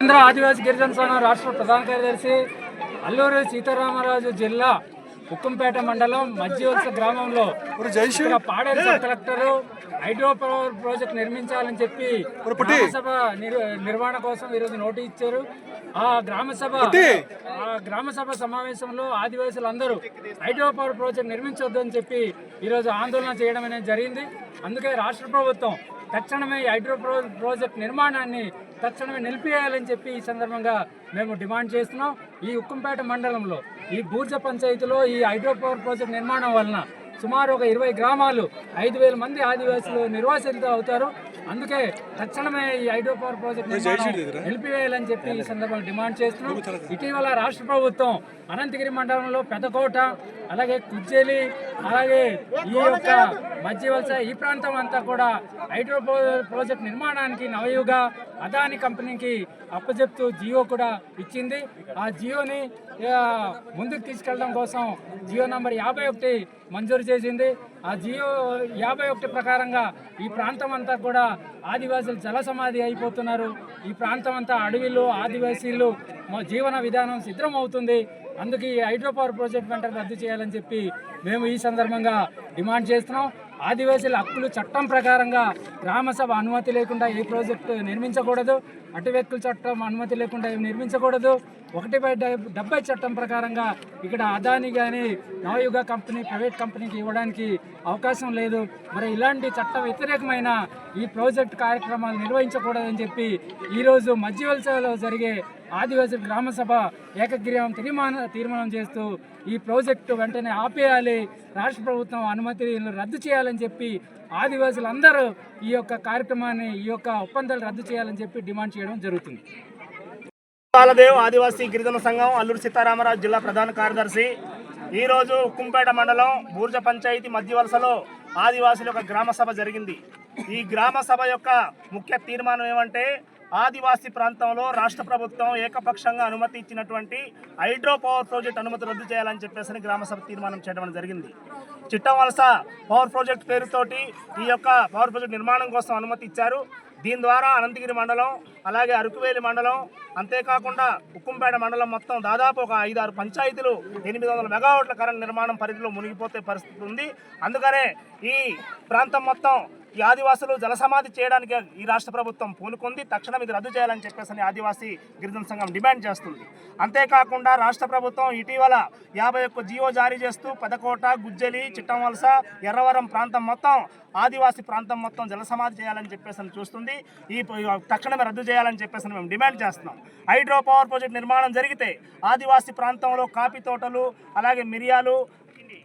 కేంద్ర ఆదివాసీ గిరిజన సంఘం రాష్ట్ర ప్రధాన కార్యదర్శి అల్లూరి సీతారామరాజు జిల్లా ఉక్కంపేట మండలం మధ్యవలస గ్రామంలో Paderu sub collector hydro power project నిర్మించాలని చెప్పి గ్రామ సభ నిర్- నిర్వహణ కోసం ఈరోజు నోటీస్ ఇచ్చారు. ఆ గ్రామ సభ ఆ గ్రామ సభ సమావేశంలో ఆదివాసులందరూ హైడ్రో పవర్ ప్రాజెక్ట్ నిర్మించొద్దని చెప్పి ఈరోజు ఆందోళన చేయడం అనేది జరిగింది. అందుకే రాష్ట్ర ప్రభుత్వం తక్షణమే ఈ హైడ్రో ప్రాజెక్ట్ నిర్మాణాన్ని తక్షణమే నిలిపివేయాలని చెప్పి ఈ సందర్భంగా మేము డిమాండ్ చేస్తున్నాం. ఈ ఉక్కంపేట మండలంలో ఈ బూర్జ పంచాయతీలో ఈ హైడ్రో పవర్ ప్రాజెక్ట్ నిర్మాణం వలన సుమారు ఒక ఇరవై గ్రామాలు ఐదు వేల మంది ఆదివాసులు నిర్వాసితులు అవుతారు. అందుకే తక్షణమే ఈ హైడ్రో పవర్ ప్రాజెక్ట్ నిలిపివేయాలని చెప్పి ఈ సందర్భంగా డిమాండ్ చేస్తున్నాం. ఇటీవల రాష్ట్ర ప్రభుత్వం అనంతగిరి మండలంలో పెద్దకోట అలాగే కుజ్జేలి అలాగే ఈ యొక్క మధ్యవలస ఈ ప్రాంతం అంతా కూడా హైడ్రో ప్రో- ప్రాజెక్ట్ నిర్మాణానికి నవయుగ అదాని కంపెనీకి అప్పచెప్తూ జియో కూడా ఇచ్చింది. ఆ జియోని ముందుకు తీసుకెళ్ళడం కోసం జియో నంబర్ యాభై ఒకటి మంజూరు చేసింది. ఆ జియో యాభై ఒకటి ప్రకారంగా ఈ ప్రాంతం అంతా కూడా ఆదివాసులు జల సమాధి అయిపోతున్నారు. ఈ ప్రాంతం అంతా అడవిలో ఆదివాసీలు మా జీవన విధానం సిద్ధం అవుతుంది. అందుకే ఈ హైడ్రో పవర్ ప్రాజెక్ట్ వెంటనే రద్దు చేయాలని చెప్పి మేము ఈ సందర్భంగా డిమాండ్ చేస్తున్నాం. ఆదివాసీల హక్కులు చట్టం ప్రకారంగా గ్రామసభ అనుమతి లేకుండా ఏ ప్రాజెక్టు నిర్మించకూడదు అటు వ్యక్తుల చట్టం అనుమతి లేకుండా ఏమి నిర్మించకూడదు ఒకటి బై డెబ్- డెబ్బై చట్టం ప్రకారంగా ఇక్కడ అదాని కానీ నవయుగ కంపెనీ ప్రైవేట్ కంపెనీకి ఇవ్వడానికి అవకాశం లేదు. మరి ఇలాంటి చట్ట వ్యతిరేకమైన ఈ ప్రాజెక్ట్ కార్యక్రమాలు నిర్వహించకూడదని చెప్పి ఈరోజు మధ్యవలసలో జరిగే ఆదివాసీ గ్రామ సభ ఏకగ్రీవం తీర్మాన తీర్మానం చేస్తూ ఈ ప్రాజెక్టు వెంటనే ఆపేయాలి. రాష్ట్ర ప్రభుత్వం అనుమతి రద్దు చేయాలని చెప్పి ఆదివాసులందరూ ఈ యొక్క కార్యక్రమాన్ని ఈ యొక్క ఒప్పందాలు రద్దు చేయాలని చెప్పి డిమాండ్ చేయడం జరుగుతుంది. బాలదేవ్ ఆదివాసీ గిరిజన సంఘం అల్లూరు సీతారామరాజు జిల్లా ప్రధాన కార్యదర్శి. ఈరోజు ఉక్కుంపేట మండలం బూర్జ పంచాయతీ మధ్య వలసలో ఆదివాసుల యొక్క గ్రామ సభ జరిగింది. ఈ గ్రామ సభ యొక్క ముఖ్య తీర్మానం ఏమంటే ఆదివాసీ ప్రాంతంలో రాష్ట్ర ప్రభుత్వం ఏకపక్షంగా అనుమతి ఇచ్చినటువంటి హైడ్రో పవర్ ప్రాజెక్ట్ అనుమతి రద్దు చేయాలని చెప్పేసి గ్రామసభ తీర్మానం చేయడం జరిగింది. చిట్టం వలస పవర్ ప్రాజెక్ట్ పేరుతోటి ఈ యొక్క పవర్ ప్రాజెక్ట్ నిర్మాణం కోసం అనుమతి ఇచ్చారు. దీని ద్వారా అనంతగిరి మండలం అలాగే అరకువేలి మండలం అంతేకాకుండా ఉక్కుంపేట మండలం మొత్తం దాదాపు ఒక ఐదారు పంచాయతీలు ఎనిమిది వందల మెగావాట్ల కరెంట్ నిర్మాణం పరిధిలో మునిగిపోతే పరిస్థితి ఉంది. అందుకనే ఈ ప్రాంతం మొత్తం ఈ ఆదివాసులు జలసమాధి చేయడానికి ఈ రాష్ట్ర ప్రభుత్వం పూనుకుంది. తక్షణం ఇది రద్దు చేయాలని చెప్పేసి అని ఆదివాసీ గిరిజన సంఘం డిమాండ్ చేస్తుంది. అంతేకాకుండా రాష్ట్ర ప్రభుత్వం ఇటీవల యాభై ఒక్క జీవో జారీ చేస్తూ పెదకోట గుజ్జలి చిట్టంవలస ఎర్రవరం ప్రాంతం మొత్తం ఆదివాసీ ప్రాంతం మొత్తం జలసమాధి చేయాలని చెప్పేసి చూస్తుంది. ఈ తక్షణమే రద్దు చేయాలని చెప్పేసి అని మేము డిమాండ్ చేస్తున్నాం. హైడ్రో పవర్ ప్రాజెక్ట్ నిర్మాణం జరిగితే ఆదివాసీ ప్రాంతంలో కాఫీ తోటలు అలాగే మిరియాలు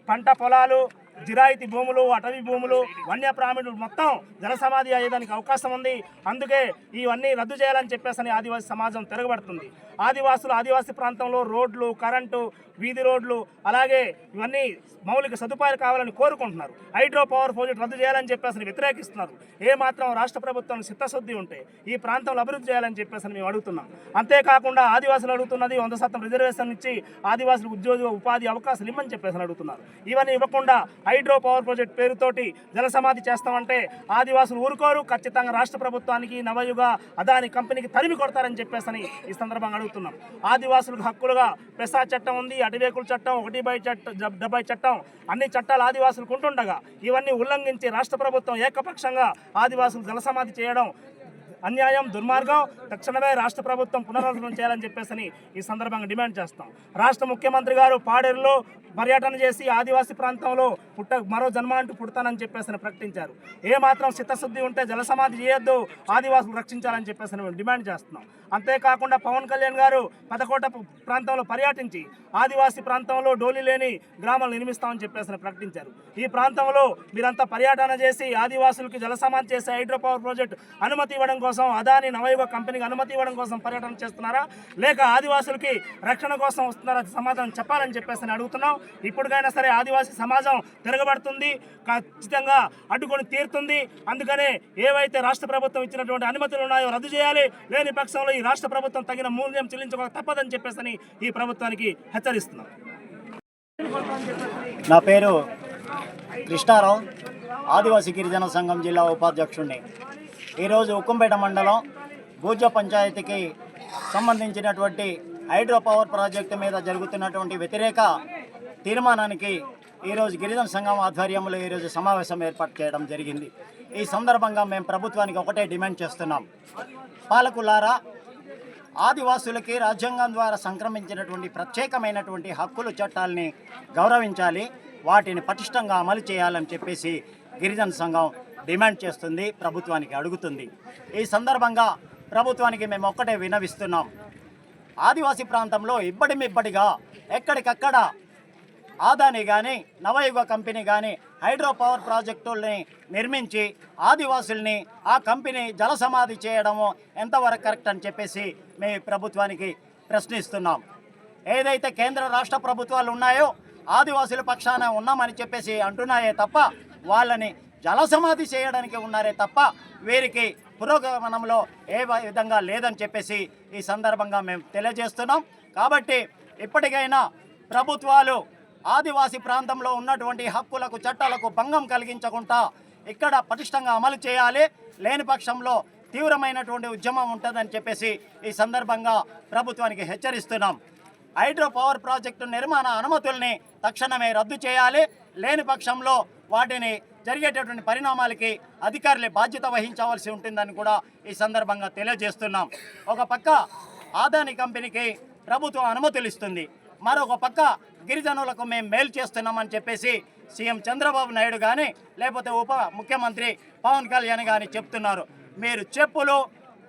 పంట పొలాలు జిరాయితీ భూములు అటవీ భూములు వన్యప్రాణులు మొత్తం జలసమాధి అయ్యేదానికి అవకాశం ఉంది. అందుకే ఇవన్నీ రద్దు చేయాలని చెప్పేసి ఆదివాసీ సమాజం తిరగబడుతుంది. ఆదివాసులు ఆదివాసీ ప్రాంతంలో రోడ్లు కరెంటు వీధి రోడ్లు అలాగే ఇవన్నీ మౌలిక సదుపాయాలు కావాలని కోరుకుంటున్నారు. హైడ్రో పవర్ ప్రాజెక్ట్ రద్దు చేయాలని చెప్పేసి వ్యతిరేకిస్తున్నారు. ఏ మాత్రం రాష్ట్ర ప్రభుత్వం చిత్తశుద్ధి ఉంటే ఈ ప్రాంతంలో అభివృద్ధి చేయాలని చెప్పేసి మేము అడుగుతున్నాం. అంతేకాకుండా ఆదివాసులు అడుగుతున్నది వంద శాతం రిజర్వేషన్ ఇచ్చి ఆదివాసులకు ఉద్యోగ ఉపాధి అవకాశాలు ఇవ్వని చెప్పేసి అడుగుతున్నారు. ఇవన్నీ ఇవ్వకుండా హైడ్రో పవర్ ప్రాజెక్ట్ పేరుతోటి జలసమాధి చేస్తామంటే ఆదివాసులు ఊరుకోరు. ఖచ్చితంగా రాష్ట్ర ప్రభుత్వానికి నవయుగ అదాని కంపెనీకి తరిమి కొడతారని చెప్పేసి ఈ సందర్భంగా అడుగుతున్నాం. ఆదివాసులకు హక్కులుగా పెసా చట్టం ఉంది అటవేకుల చట్టం ఒకటి బై చట్టం డెబ్బై చట్టం అన్ని చట్టాలు ఆదివాసులకు ఉంటుండగా ఇవన్నీ ఉల్లంఘించి రాష్ట్ర ప్రభుత్వం ఏకపక్షంగా ఆదివాసులు జలసమాధి చేయడం అన్యాయం దుర్మార్గం తక్షణమే రాష్ట్ర ప్రభుత్వం పునరాలోచన చేయాలని చెప్పేసి ఈ సందర్భంగా డిమాండ్ చేస్తాం. రాష్ట్ర ముఖ్యమంత్రి గారు పాడేరులో పర్యటన చేసి ఆదివాసీ ప్రాంతంలో పుట్ట మరో జన్మ అంటూ పుడతానని చెప్పేసి ప్రకటించారు. ఏ మాత్రం చిత్తశుద్ధి ఉంటే జలసమాధి చేయొద్దు ఆదివాసులు రక్షించాలని చెప్పేసి మేము డిమాండ్ చేస్తున్నాం. అంతేకాకుండా పవన్ కళ్యాణ్ గారు పదకోట ప్రాంతంలో పర్యటించి ఆదివాసీ ప్రాంతంలో డోలి లేని గ్రామాలు నిర్మిస్తామని చెప్పేసి ప్రకటించారు. ఈ ప్రాంతంలో మీరంతా పర్యటన చేసి ఆదివాసులకి జలసమాధి చేసే హైడ్రో పవర్ ప్రాజెక్టు అనుమతి ఇవ్వడం కోసం అదాని నవయుగ కంపెనీకి అనుమతి ఇవ్వడం కోసం పర్యటన చేస్తున్నారా? లేక ఆదివాసులకి రక్షణ కోసం వస్తున్నారా? సమాధానం చెప్పాలని చెప్పేసి అడుగుతున్నాం. ఇప్పటికైనా సరే ఆదివాసీ సమాజం తిరగబడుతుంది ఖచ్చితంగా అడ్డుకొని తీరుతుంది. అందుకనే ఏవైతే రాష్ట్ర ప్రభుత్వం ఇచ్చినటువంటి అనుమతులు ఉన్నాయో రద్దు చేయాలి. లేని పక్షంలో ఈ రాష్ట్ర ప్రభుత్వం తగిన మూల్యం చెల్లించుకోక తప్పదని చెప్పేసి ఈ ప్రభుత్వానికి హెచ్చరిస్తున్నాం. నా పేరు కృష్ణారావు. ఆదివాసీ గిరిజన సంఘం జిల్లా ఉపాధ్యక్షుడిని ఈరోజు ఉక్కంపేట మండలం భూజ పంచాయతీకి సంబంధించినటువంటి హైడ్రో పవర్ ప్రాజెక్టు మీద జరుగుతున్నటువంటి వ్యతిరేక తీర్మానానికి ఈరోజు గిరిజన సంఘం ఆధ్వర్యంలో ఈరోజు సమావేశం ఏర్పాటు చేయడం జరిగింది. ఈ సందర్భంగా మేము ప్రభుత్వానికి ఒకటే డిమాండ్ చేస్తున్నాం. పాలకులారా ఆదివాసులకి రాజ్యాంగం ద్వారా సంక్రమించినటువంటి ప్రత్యేకమైనటువంటి హక్కులు చట్టాలని గౌరవించాలి వాటిని పటిష్టంగా అమలు చేయాలని చెప్పేసి గిరిజన సంఘం డిమాండ్ చేస్తుంది ప్రభుత్వానికి అడుగుతుంది. ఈ సందర్భంగా ప్రభుత్వానికి మేము ఒక్కటే వినవిస్తున్నాం. ఆదివాసీ ప్రాంతంలో ఇబ్బడిమిబ్బడిగా ఎక్కడికక్కడ ఆదాని కానీ నవయుగ కంపెనీ కానీ హైడ్రో పవర్ ప్రాజెక్టుల్ని నిర్మించి ఆదివాసుల్ని ఆ కంపెనీ జల సమాధి చేయడము ఎంతవరకు కరెక్ట్ అని చెప్పేసి మేము ప్రభుత్వానికి ప్రశ్నిస్తున్నాం. ఏదైతే కేంద్ర రాష్ట్ర ప్రభుత్వాలు ఉన్నాయో ఆదివాసుల పక్షాన ఉన్నామని చెప్పేసి అంటున్నాయే తప్ప వాళ్ళని జలసమాధి చేయడానికి ఉన్నారే తప్ప వీరికి పురోగమనంలో ఏ విధంగా లేదని చెప్పేసి ఈ సందర్భంగా మేము తెలియజేస్తున్నాం. కాబట్టి ఇప్పటికైనా ప్రభుత్వాలు ఆదివాసీ ప్రాంతంలో ఉన్నటువంటి హక్కులకు చట్టాలకు భంగం కలిగించకుండా ఇక్కడ పటిష్టంగా అమలు చేయాలి. లేని పక్షంలో తీవ్రమైనటువంటి ఉద్యమం ఉంటుందని చెప్పేసి ఈ సందర్భంగా ప్రభుత్వానికి హెచ్చరిస్తున్నాం. హైడ్రో పవర్ ప్రాజెక్టు నిర్మాణ అనుమతుల్ని తక్షణమే రద్దు చేయాలి. లేని పక్షంలో వాటిని జరిగేటటువంటి పరిణామాలకి అధికారులే బాధ్యత వహించవలసి ఉంటుందని కూడా ఈ సందర్భంగా తెలియజేస్తున్నాం. ఒక పక్క ఆదాని కంపెనీకి ప్రభుత్వం అనుమతులు ఇస్తుంది మరొక పక్క గిరిజనులకు మేము మేలు చేస్తున్నామని చెప్పేసి సీఎం చంద్రబాబు నాయుడు కానీ లేకపోతే ఉప ముఖ్యమంత్రి పవన్ కళ్యాణ్ కానీ చెప్తున్నారు. మీరు చెప్పులు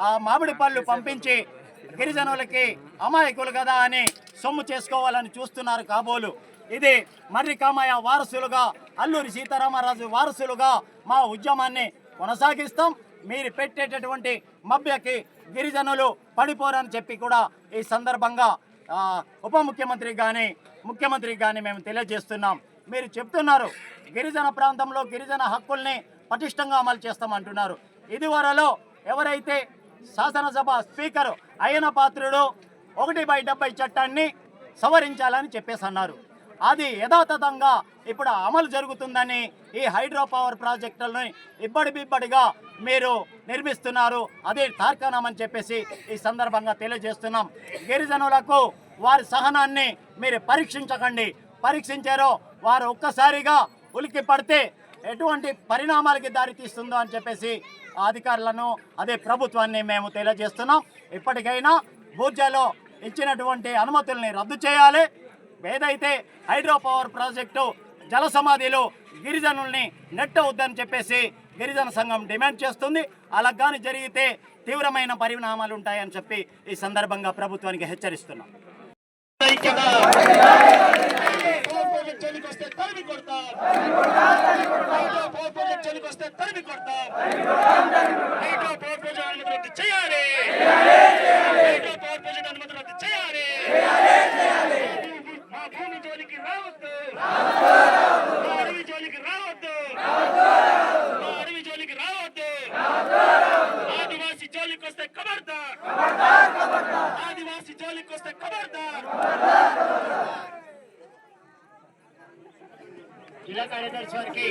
ఆ మామిడి పళ్ళు పంపించి గిరిజనులకి అమాయకులు కదా అని సొమ్ము చేసుకోవాలని చూస్తున్నారు కాబోలు. ఇది మర్రి కామయ్య వారసులుగా అల్లూరి సీతారామరాజు వారసులుగా మా ఉద్యమాన్ని కొనసాగిస్తాం. మీరు పెట్టేటటువంటి మభ్యకి గిరిజనులు పడిపోరని చెప్పి కూడా ఈ సందర్భంగా ఉప ముఖ్యమంత్రి కానీ ముఖ్యమంత్రికి కానీ మేము తెలియజేస్తున్నాం. మీరు చెప్తున్నారు గిరిజన ప్రాంతంలో గిరిజన హక్కుల్ని పటిష్టంగా అమలు చేస్తామంటున్నారు. ఇదివరలో ఎవరైతే శాసనసభ స్పీకర్ అయిన పాత్రుడు ఒకటి బై డెబ్బై చట్టాన్ని సవరించాలని చెప్పేసి అన్నారు. అది యథాతథంగా ఇప్పుడు అమలు జరుగుతుందని ఈ హైడ్రో పవర్ ప్రాజెక్టులని ఇబ్బడిబిబ్బడిగా మీరు నిర్మిస్తున్నారు. అదే తార్కాణమని చెప్పేసి ఈ సందర్భంగా తెలియజేస్తున్నాం. గిరిజనులకు వారి సహనాన్ని మీరు పరీక్షించకండి. పరీక్షించారో వారు ఒక్కసారిగా ఉలికి పడితే ఎటువంటి పరిణామాలకి దారితీస్తుందో అని చెప్పేసి అధికారులను అదే ప్రభుత్వాన్ని మేము తెలియజేస్తున్నాం. ఇప్పటికైనా భూజాలో ఇచ్చినటువంటి అనుమతుల్ని రద్దు చేయాలి. ఏదైతే హైడ్రో పవర్ ప్రాజెక్టు జల సమాధిలో గిరిజనుల్ని నెట్టవద్దని చెప్పేసి గిరిజన సంఘం డిమాండ్ చేస్తుంది. అలా కానీ జరిగితే తీవ్రమైన పరిణామాలు ఉంటాయని చెప్పి ఈ సందర్భంగా ప్రభుత్వానికి హెచ్చరిస్తున్నాం. చెలికొస్తే తరిమి కొడతాం చెలికొస్తే తరిమి కొడతాం హైడ్రో పవర్ ప్రాజెక్ట్ అనుమతి రద్దు చేయాలి హైడ్రో పవర్ ప్రాజెక్ట్ అనుమతి రద్దు చేయాలి మా భూమి జోలికి రావద్దు మా అడవి జోలికి రావద్దు మా అడవి జోలికి రావద్దు ఆదివాసి జోలికి వస్తే ఖబర్దార్ ఆదివాసి జోలికి వస్తే ఖబర్దార్ జిల్లా కార్యదర్శి వారికి